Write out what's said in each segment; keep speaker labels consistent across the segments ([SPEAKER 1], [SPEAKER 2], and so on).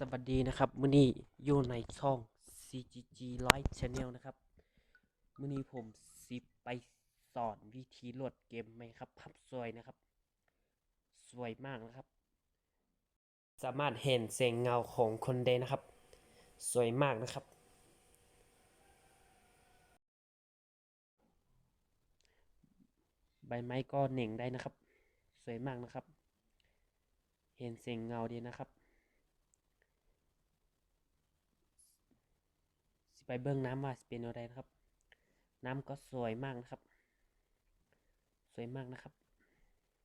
[SPEAKER 1] สวัสดีนะครับมื้อนี้อยู่ในช่อง CGG Live Channel นะครับมื้อนี้ผมสิไปสอนวิธีโหลดเกมไหมครับพับสวยนะครับ สวยมากนะครับ สามารถเห็นแสงเงาของคนได้นะครับ สวยมากนะครับ ใบไม้ก็เหน่งได้นะครับ สวยมากนะครับ เห็นแสงเงาดีนะครับ ไปเบิ้งน้ำว่าสิเป็นอะไรนะครับ น้ำก็สวยมากนะครับ สวยมากนะครับ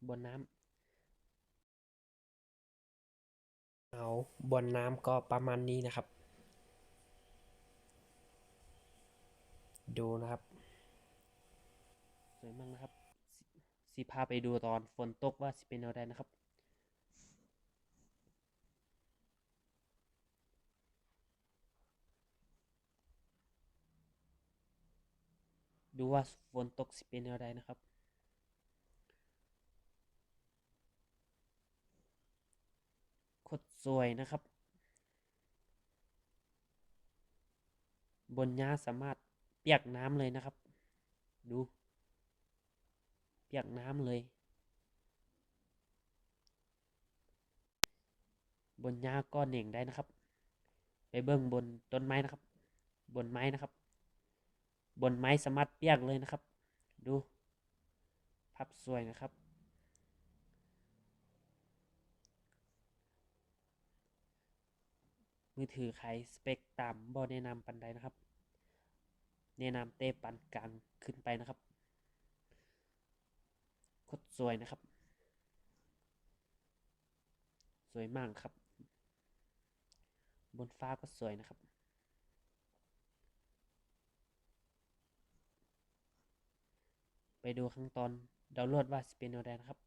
[SPEAKER 1] บนน้ำเอาบนน้ำก็ประมาณนี้นะครับ ดูนะครับ สวยมากนะครับสิสิพาไปดูตอนฝนตกว่าสิเป็นอะไรนะครับ ดูว่าฝนตกสิเป็นอะไรนะครับ โคตรสวยนะครับ บนหญ้าสามารถเปียกน้ำเลยนะครับ ดู เปียกน้ำเลย บนหญ้าก็เหน่งได้นะครับ ไปเบิ้งบนต้นไม้นะครับ บนไม้นะครับ บนไม้สามารถเปียกเลยนะครับ ดูพับสวยนะครับ มือถือใครสเปคต่ำบ่แนะนำปันใดนะครับ แนะนำเต้ปันกลางขึ้นไปนะครับโคตรสวยนะครับ สวยมากครับ บนฟ้าก็สวยนะครับ ไปดูขั้นตอนดาวน์โหลดว่าสิเป็นอะไรนะครับ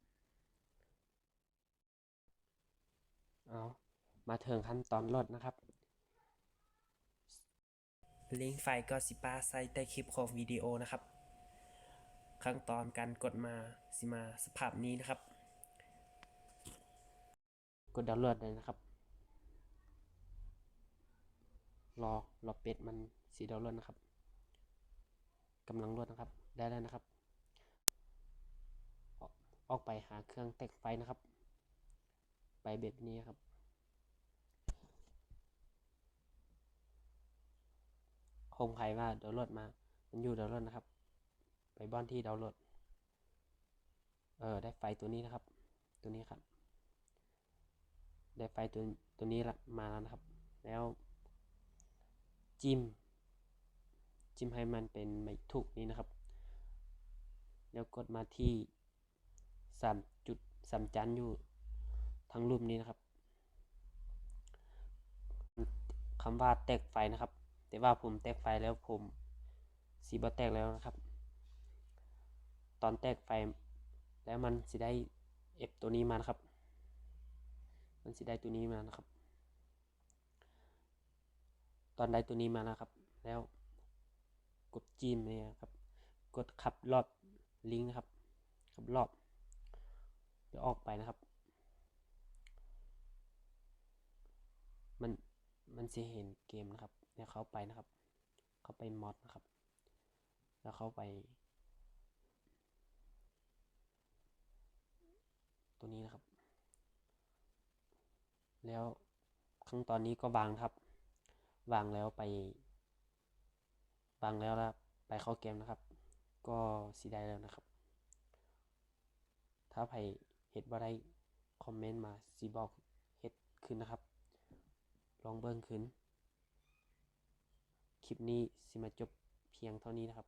[SPEAKER 1] เอามาถึงขั้นตอนโหลดนะครับ ลิงก์ไฟล์ก็สิป้าใส่ใต้คลิปของวิดีโอนะครับ ขั้นตอนการกดมาสิมาสภาพนี้นะครับ กดดาวน์โหลดเลยนะครับ รอรอเป็ดมันสีดาวน์โหลดนะครับกำลังโหลดนะครับ ได้แล้วนะครับ ออกไปหาเครื่องแตกไฟนะครับ ไปแบบนี้ครับ คงใครว่าดาวน์โหลดมา มันอยู่ดาวน์โหลดนะครับ ไปบ้านที่ดาวน์โหลด เออได้ไฟตัวนี้นะครับ ตัวนี้ครับ ได้ไฟตัวตัวนี้ละมาแล้วนะครับ แล้วจิ้มจิ้มให้มันเป็นไม่ถูกนี้นะครับ แล้วกดมาที่ สามจุดสามจันอยู่ทั้งรูปนี้นะครับคำว่าแตกไฟนะครับ แต่ว่าผมแตกไฟแล้วผมสีบอแตกแล้วนะครับ ตอนแตกไฟแล้วมันสิได้เอฟตัวนี้มานะครับ มันสิได้ตัวนี้มานะครับ ตอนได้ตัวนี้มานะครับ แล้วกดจิ้มเนี่ยครับ กดขับรอบลิงก์นะครับขับรอบ ดี๋ยวออกไปนะครับ มันมันจะเห็นเกมนะครับเดี๋ยวเขาไปนะครับ เขาไปมอดนะครับ แล้วเขาไป ตัวนี้นะครับ แล้วขั้นตอนนี้ก็วางครับ วางแล้วไป วางแล้วแล้วไปเข้าเกมนะครับ ก็สีได้แล้วนะครับ ถ้าใคร เห็ดบ่ได้คอมเมนต์มาสีบอกเห็ดขึ้นนะครับ ลองเบิ้งขึ้น คลิปนี้สิมาจบเพียงเท่านี้นะครับ